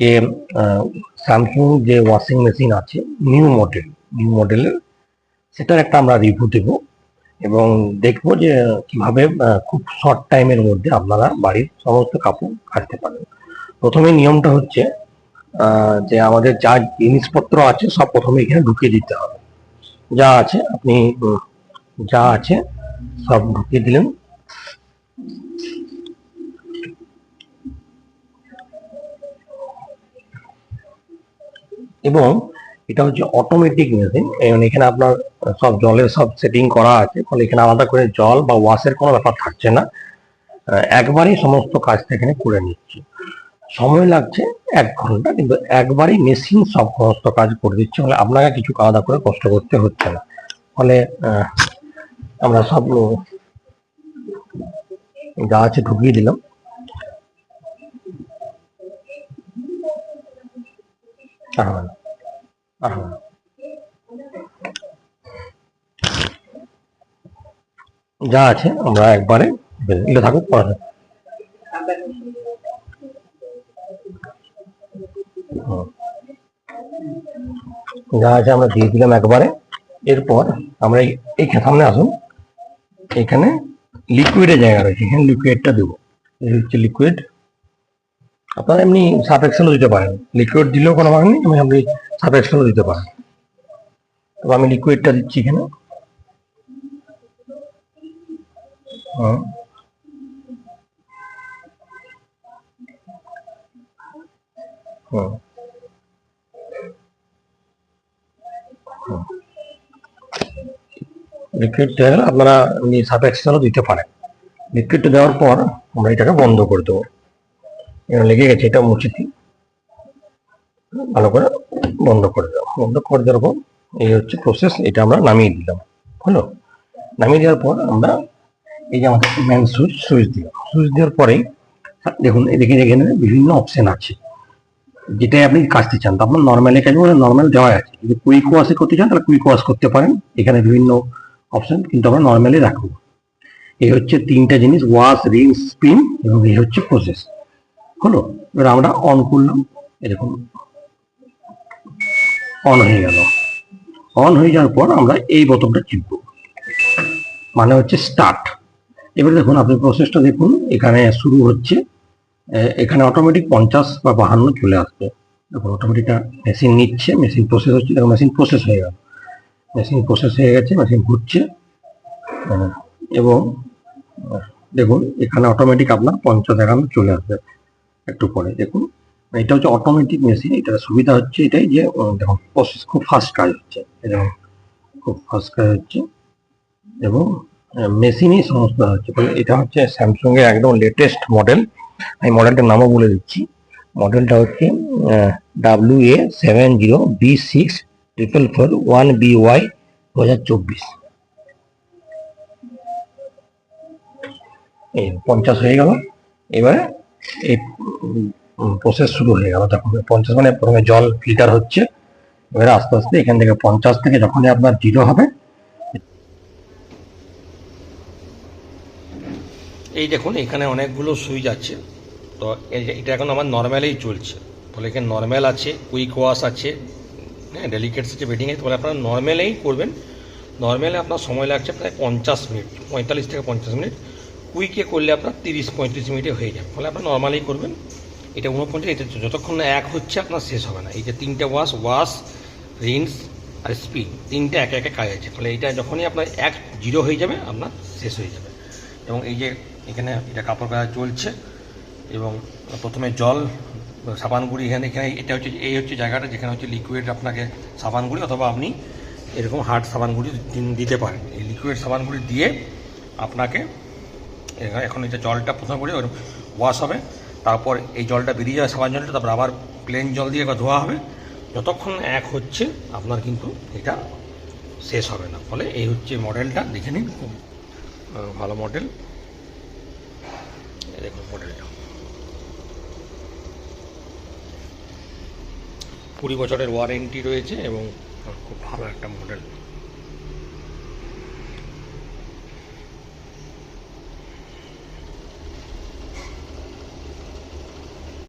যে স্যামসুং যে washing machine আছে নিউ মডেল নিউ মডেলের সেটার একটা আমরা রিভিউ দেব এবং দেখব যে কীভাবে খুব শর্ট টাইমের মধ্যে আপনারা বাড়ির সমস্ত কাপড় কাটতে পারেন। প্রথমে নিয়মটা হচ্ছে যে আমাদের যা জিনিসপত্র আছে সব প্রথমে এখানে ঢুকিয়ে দিতে হবে। যা আছে, আপনি যা আছে সব ঢুকিয়ে দিলেন। এবং এটা হচ্ছে অটোমেটিক মেশিন এখানে আপনার সব জলের সব সেটিং করা আছে, ফলে এখানে আলাদা করে জল বা ওয়াশের কোনো ব্যাপার থাকছে না। একবারেই সমস্ত কাজটা এখানে করে নিচ্ছে। সময় লাগছে এক ঘণ্টা, কিন্তু একবারই মেশিন সব সমস্ত কাজ করে দিচ্ছে, ফলে আপনাকে কিছু আলাদা করে কষ্ট করতে হচ্ছে না। ফলে আমরা সব যা আছে ঢুকিয়ে দিলাম। না। যা আছে, আমরা একবারে এগুলো থাকুক হুম। যা আছে, আমরা দিয়ে দিলাম একবারে। এরপর আমরা এই- সামনে আসুন। এখানে লিকুইডের জায়গা রয়েছে। এখানে লিকুইডটা দেবো। হচ্ছে লিকুইড আপনারা এমনি সার্ফ এক্সেলও দিতে পারেন। লিকুইড দিলেও কোনো মানে নেই। আমি আপনি এক্সেলও দিতে পারেন তবে আমি লিকুইডটা দিচ্ছি এখানে হুম। হুম। হুম। লিকুইড আপনারা এমনি সার্ফ এক্সেলও দিতে পারেন লিকুইডটা দেওয়ার পর আমরা এটাকে বন্ধ করে দেবো লেগে গেছে, এটা মুছে দিই ভালো করে বন্ধ করে দাও বন্ধ করে দেওয়ার পর এই হচ্ছে প্রসেস এটা আমরা নামিয়ে দিলাম। হলো? নামিয়ে দেওয়ার পর আমরা এই যে আমাদের মেন সুইচ সুইচ দিলাম সুইচ দেওয়ার পরেই দেখুন, এদিকে এখানে বিভিন্ন অপশন আছে। যেটাই আপনি কাজতে চান, তো আপনার নর্মালি কাজ করে নর্মাল দেওয়া আছে। যদি কুইক ওয়াশে করতে চান, তাহলে কুইক ওয়াশ করতে পারেন। এখানে বিভিন্ন অপশন কিন্তু আমরা নর্মালি রাখব। এই হচ্ছে তিনটা জিনিস ওয়াশ রিং স্পিন এবং এই হচ্ছে প্রসেস হলো? এবার আমরা অন করলাম। এরকম অন হয়ে গেল। অন হয়ে যাওয়ার পর আমরা এই বোতামটা টিপব মানে হচ্ছে স্টার্ট এবার দেখুন, আপনি প্রসেসটা দেখুন। এখানে শুরু হচ্ছে। এখানে অটোমেটিক পঞ্চাশ বা বাহান্ন চলে আসবে। দেখুন অটোমেটিকটা মেশিন নিচ্ছে মেশিন প্রসেস হচ্ছে। দেখুন মেশিন প্রসেস হয়ে গেল। মেশিন প্রসেস হয়ে গেছে মেশিন ঘুরছে। এবং দেখুন, এখানে অটোমেটিক আপনার পঞ্চাশ, একান্ন চলে আসবে। একটু পরে দেখুন। এটা হচ্ছে অটোমেটিক মেশিন এটার সুবিধা হচ্ছে এটাই যে দেখুন প্রসেস খুব ফাস্ট কাজ হচ্ছে এরকম খুব ফাস্ট কাজ হচ্ছে, এবং মেশিনই সমস্ত হচ্ছে ফলে এটা হচ্ছে স্যামসুং এর একদম লেটেস্ট মডেল আমি মডেলটার নামও বলে দিচ্ছি মডেলটা হচ্ছে W A seven zero B six triple four one B Y দু হাজার চব্বিশ। এই, পঞ্চাশ হয়ে গেল, এবারে এই প্রসেস শুরু হয়ে গেল। তখন পঞ্চাশ মানে প্রথমে জল ফিল্টার হচ্ছে। এবার আস্তে আস্তে এখান থেকে পঞ্চাশ থেকে যখনই আপনার জিরো হবে, এই দেখুন, এখানে অনেকগুলো সুইচ আছে। তো এটা এখন আমার নর্মালেই চলছে। ফলে এখানে নর্মাল আছে কুইক ওয়াশ আছে হ্যাঁ ডেলিকেটস আছে বেডিং আছে। তাহলে আপনারা নর্মালেই করবেন। নর্মালে আপনার সময় লাগছে প্রায় পঞ্চাশ মিনিট, পঁয়তাল্লিশ থেকে পঞ্চাশ মিনিট। কুইকে করলে আপনার তিরিশ, পঁয়ত্রিশ মিনিটে হয়ে যাবে। ফলে আপনার নর্মালি করবেন। এটা উনপঞ্চাশ, এটা যতক্ষণ না এক হচ্ছে আপনার শেষ হবে না। এই যে তিনটে ওয়াশ ওয়াশ, রিন্স আর স্পিন তিনটে একে একে কাজ আছে। ফলে এটা যখনই আপনার এক, জিরো হয়ে যাবে, আপনার শেষ হয়ে যাবে। এবং এই যে এখানে এটা কাপড় কাচা চলছে এবং প্রথমে জল সাবান গুঁড়ি এখানে এখানে এটা হচ্ছে, এই হচ্ছে জায়গাটা যেখানে হচ্ছে লিকুইড আপনাকে সাবান গুঁড়ি অথবা আপনি এরকম হার্ড সাবান গুঁড়ি দিন- দিতে পারেন। এই লিকুইড সাবান গুঁড়ি দিয়ে আপনাকে এখন এটা জলটা প্রথমে করে ওয়াশ হবে। তারপর এই জলটা বেরিয়ে যাবে সাবান জলটা তারপর আবার প্লেন জল দিয়ে একবার ধোয়া হবে। যতক্ষণ এক হচ্ছে আপনার কিন্তু এটা শেষ হবে না। ফলে এই হচ্ছে মডেলটা দেখে নিন। খুব ভালো মডেল। দেখুন মডেলটা। কুড়ি বছরের ওয়ারেন্টি রয়েছে এবং খুব ভালো একটা মডেল।